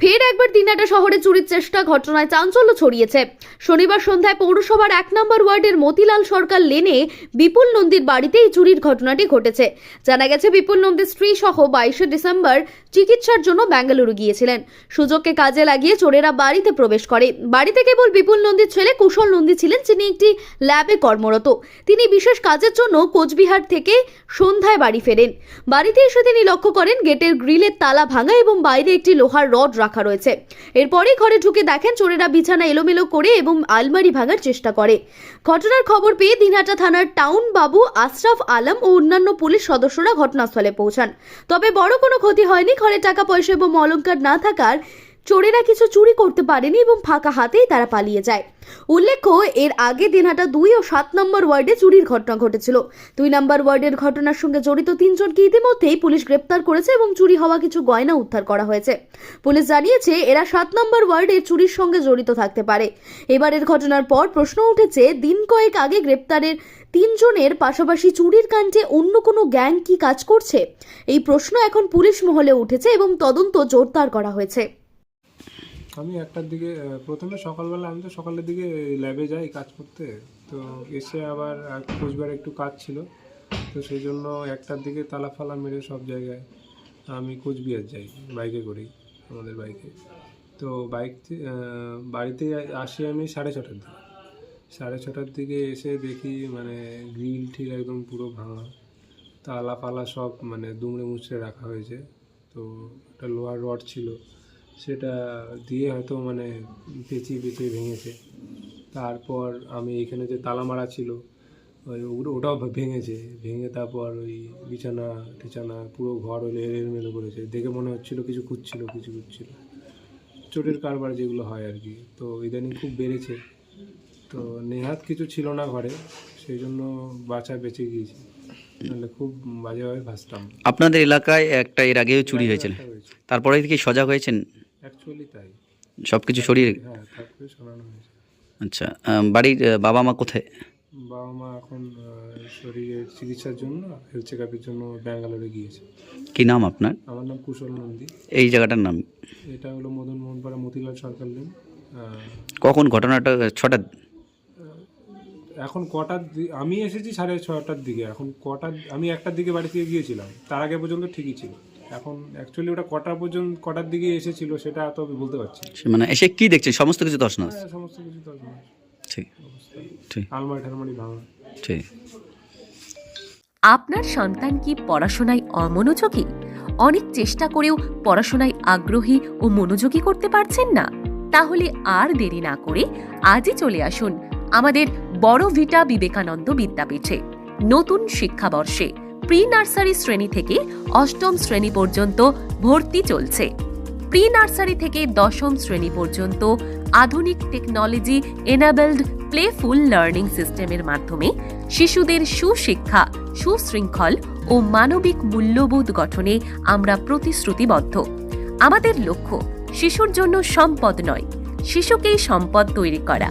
ফের একবার দিনহাটা শহরে চুরির চেষ্টা, ঘটনায় চাঞ্চল্য ছড়িয়েছে। শনিবার সন্ধ্যায় পৌরসভার এক নম্বর ওয়ার্ডের মতিলাল সরকার লেনে বিপুল নন্দীর বাড়িতে এই চুরির ঘটনাটি ঘটেছে। জানা গেছে, বিপুল নন্দীর স্ত্রী সহ বাইশে ডিসেম্বর চিকিৎসার জন্য ব্যাঙ্গালুরু গিয়েছিলেন। সুযোগকে কাজে লাগিয়ে চোরেরা বাড়িতে প্রবেশ করে। বাড়িতে কেবল বিপুল নন্দীর ছেলে কুশল নন্দী ছিলেন, যিনি একটি ল্যাবে কর্মরত। তিনি বিশেষ কাজের জন্য কোচবিহার থেকে সন্ধ্যায় বাড়ি ফেরেন। বাড়িতে এসে তিনি লক্ষ্য করেন, গেটের গ্রিলের তালা ভাঙা এবং বাইরে একটি লোহার রড রয়েছে। এরপরে ঘরে ঢুকে দেখেন চোরেরা বিছানা এলোমেলো করে এবং আলমারি ভাঙার চেষ্টা করে। ঘটনার খবর পেয়ে দিনহাটা থানার টাউন বাবু আশরাফ আলম ও অন্যান্য পুলিশ সদস্যরা ঘটনাস্থলে পৌঁছান। তবে বড় কোনো ক্ষতি হয়নি, ঘরে টাকা পয়সা এবং অলঙ্কার না থাকার চোরেরা কিছু চুরি করতে পারেনি এবং ফাঁকা হাতেই তারা পালিয়ে যায়। উল্লেখ্য, এর আগে দিনহাটা দুই ও সাত নম্বর ওয়ার্ডে চুরির ঘটনা ঘটেছিল। দুই নম্বর ওয়ার্ডের ঘটনার সঙ্গে জড়িত তিনজনকে ইতিমধ্যেই পুলিশ গ্রেপ্তার করেছে এবং চুরি হওয়া কিছু গয়না উদ্ধার করা হয়েছে। পুলিশ জানিয়েছে, এরা সাত নম্বর ওয়ার্ডে চুরির সঙ্গে জড়িত থাকতে পারে। এবারের ঘটনার পর প্রশ্ন উঠেছে, দিন কয়েক আগে গ্রেপ্তারের তিনজনের পাশাপাশি চুরির কাণ্ডে অন্য কোনো গ্যাং কি কাজ করছে? এই প্রশ্ন এখন পুলিশ মহলে উঠেছে এবং তদন্ত জোরদার করা হয়েছে। আমি একটার দিকে প্রথমে সকালবেলা আমি তো সকালের দিকে ল্যাবে যাই কাজ করতে। তো এসে আবার কোচবিহারে একটু কাজ ছিল। তো সেই জন্য একটার দিকে তালা ফালা মেরে সব জায়গায় আমি কোচবিহার যাই, বাইকে করেই, আমাদের বাইকে। তো বাইক বাড়িতে আসি আমি সাড়ে ছটার দিকে। সাড়ে ছটার দিকে এসে দেখি মানে গ্রিল ঠিক একদম পুরো ভাঙা। তালা ফালা সব মানে দুমড়ে মুচড়ে রাখা হয়েছে। তো একটা লোহার রড ছিল। সেটা দিয়ে হয়তো মানে পেঁচিয়ে পেঁচিয়ে ভেঙেছে। তারপর আমি এখানে যে তালা মারা ছিল ওই ওগুলো- ওটাও ভেঙেছে। ভেঙে তারপর ওই বিছানা টিছানা পুরো ঘর ওই এলোমেলো করেছে দেখে মনে হচ্ছিল কিছু খুঁজছিল কিছু খুঁজছিল। চোটের কারবার যেগুলো হয় আর কি। তো ইদানিং খুব বেড়েছে। তো নেহাত কিছু ছিল না ঘরে সেই জন্য বাঁচা বেঁচে গিয়েছি। নাহলে খুব বাজেভাবে ভাসতাম। আপনাদের এলাকায় একটা এর আগেও চুরি হয়েছিল। তারপরে কি সজাগ হয়েছেন? অ্যাকচুয়ালি তাই। সব কিছু সরিয়ে হ্যাঁ শোনানো হয়েছে। আচ্ছা বাড়ির বাবা মা কোথায়? বাবা মা এখন শরীরের চিকিৎসার জন্য হেলথ চেক আপের জন্য ব্যাঙ্গালোরে গিয়েছে। কি নাম আপনার? আমার নাম কুশল নন্দী। এই জায়গাটার নাম? এটা হলো মদন মোহনপাড়া মতিলাল সরকার লেন। কখন? ঘটনাটা ছটা এখন কটার আমি এসেছি সাড়ে ছটার দিকে। এখন কটার আমি একটার দিকে বাড়ি থেকে গিয়েছিলাম। তার আগে পর্যন্ত ঠিকই ছিল। এখন অ্যাকচুয়ালি ওটা কটা পর্যন্ত কটার দিকে এসেছিল সেটা তো আমি বলতে পারছি না। সে মানে এসে কি দেখছেন সমস্ত কিছু দশ হ্যাঁ, সমস্ত কিছু তো আছে। ঠিক ঠিক। আলমারি ঠালমারি ভাঙা। ঠিক। আপনার সন্তান কি পড়াশোনায় অমনোযোগী? অনেক চেষ্টা করেও পড়াশোনায় আগ্রহী ও মনোযোগী করতে পারছেন না? তাহলে আর দেরি না করে আজই চলে আসুন আমাদের বড় ভিটা বিবেকানন্দ বিদ্যাপীঠে নতুন শিক্ষাবর্ষে। প্রি নার্সারি শ্রেণি থেকে অষ্টম শ্রেণি পর্যন্ত ভর্তি চলছে। প্রি নার্সারি থেকে দশম শ্রেণি পর্যন্ত আধুনিক টেকনোলজি এনাবেলড প্লেফুল লার্নিং সিস্টেমের মাধ্যমে শিশুদের সুশিক্ষা, সুশৃঙ্খল ও মানবিক মূল্যবোধ গঠনে আমরা প্রতিশ্রুতিবদ্ধ। আমাদের লক্ষ্য শিশুর জন্য সম্পদ নয়, শিশুকেই সম্পদ তৈরি করা।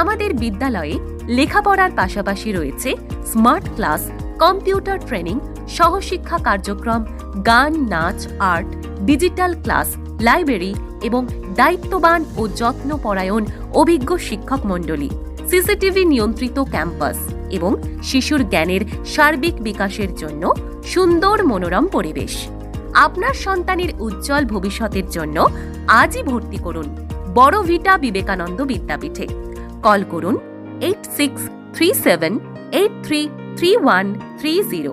আমাদের বিদ্যালয়ে লেখাপড়ার পাশাপাশি রয়েছে স্মার্ট ক্লাস কম্পিউটার ট্রেনিং, সহশিক্ষা কার্যক্রম, গান, নাচ, আর্ট, ডিজিটাল ক্লাস, লাইব্রেরি এবং দায়িত্ববান ও যত্নপরায়ণ অভিজ্ঞ শিক্ষক মণ্ডলী, সিসিটিভি নিয়ন্ত্রিত ক্যাম্পাস এবং শিশুর জ্ঞানের সার্বিক বিকাশের জন্য সুন্দর মনোরম পরিবেশ। আপনার সন্তানের উজ্জ্বল ভবিষ্যতের জন্য আজই ভর্তি করুন বড় ভিটা বিবেকানন্দ বিদ্যাপীঠে। কল করুন, eight six three seven eight three three one three zero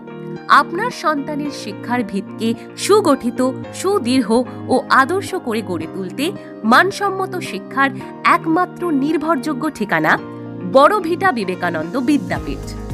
আপনার সন্তানের শিক্ষার ভিতকে সুগঠিত সুদীর্ঘ ও আদর্শ করে গড়ে তুলতে মানসম্মত শিক্ষার একমাত্র নির্ভরযোগ্য ঠিকানা বড়ভিটা বিবেকানন্দ বিদ্যাপীঠ।